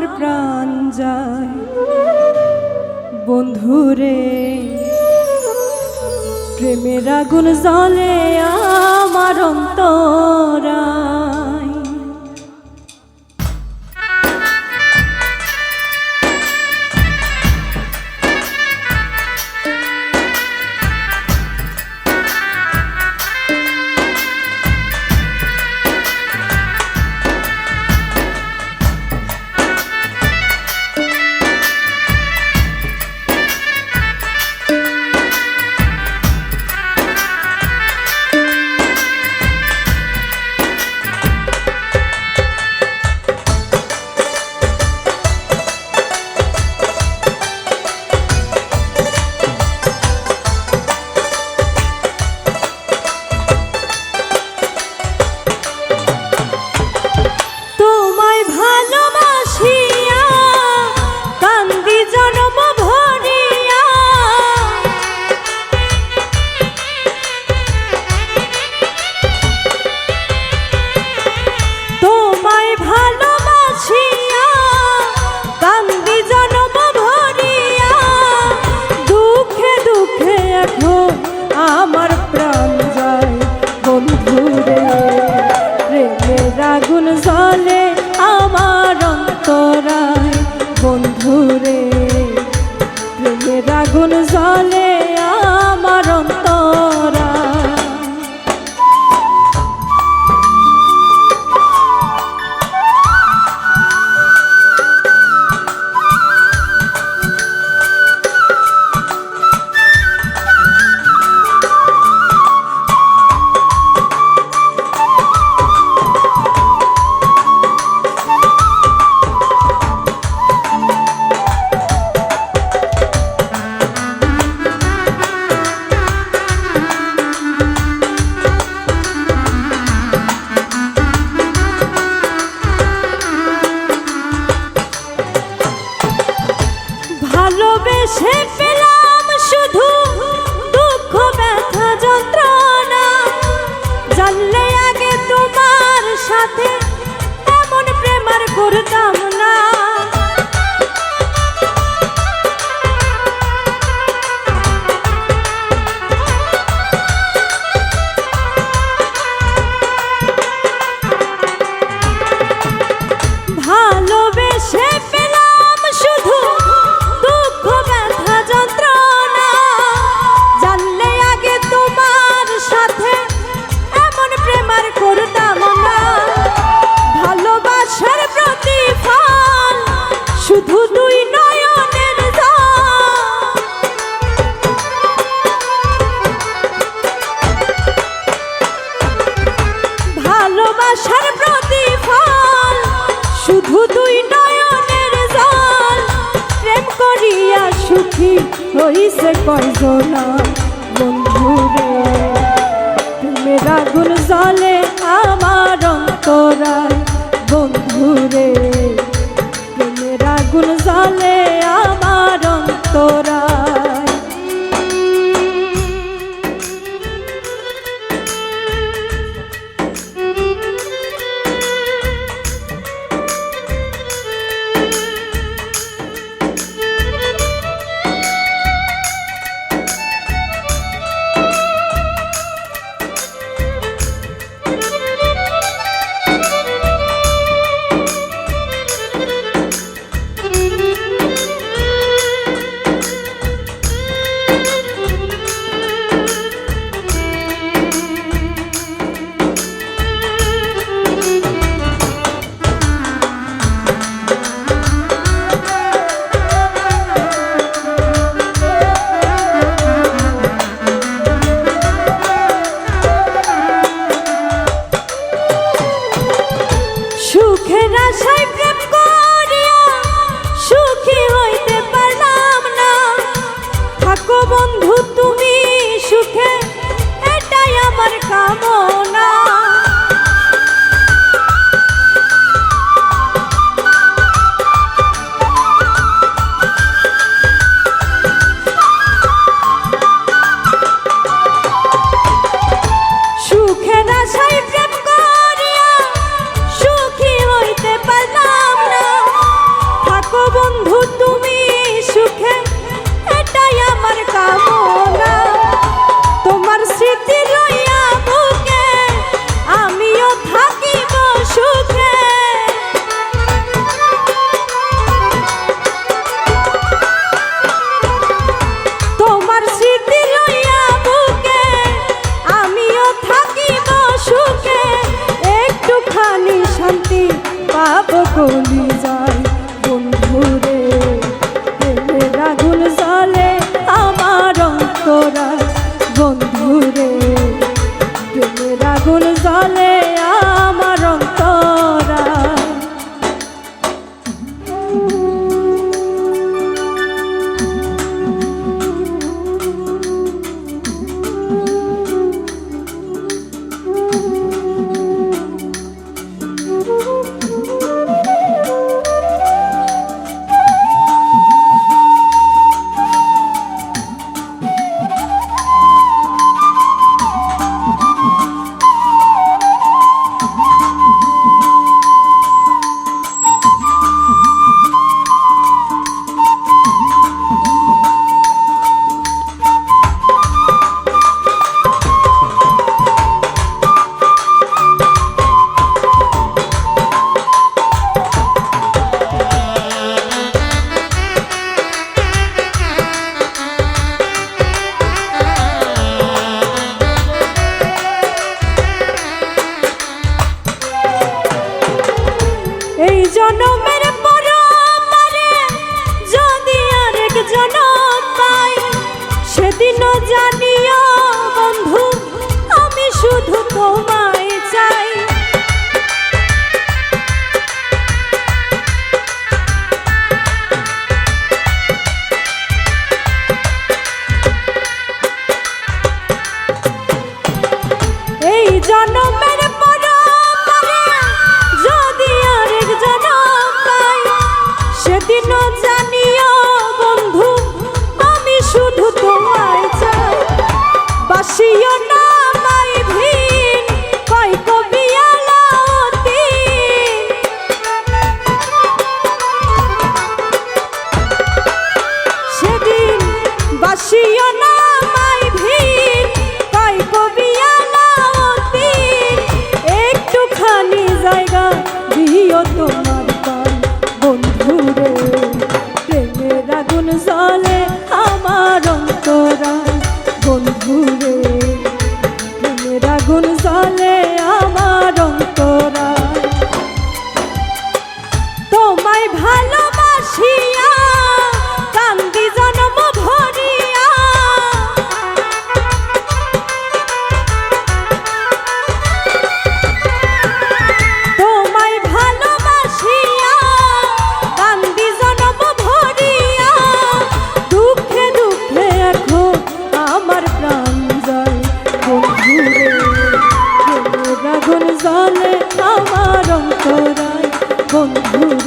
আমার প্রাণ যায়। বন্ধুরে প্রেমের আগুন জলে আমার অন্তরা। Shipping ভালোবাসার প্রতিফল, শুধু দুই নয়নের জল। প্রেম করিয়া সুখী হইছে কয়জনা বন্ধুরে। প্রেমের আগুন জলে আমার অন্তরায় বন্ধুরে। প্রেমের আগুন জলে আমার অন্তরায় escolhi. সেদিনও জানিও আমার বন্ধুরে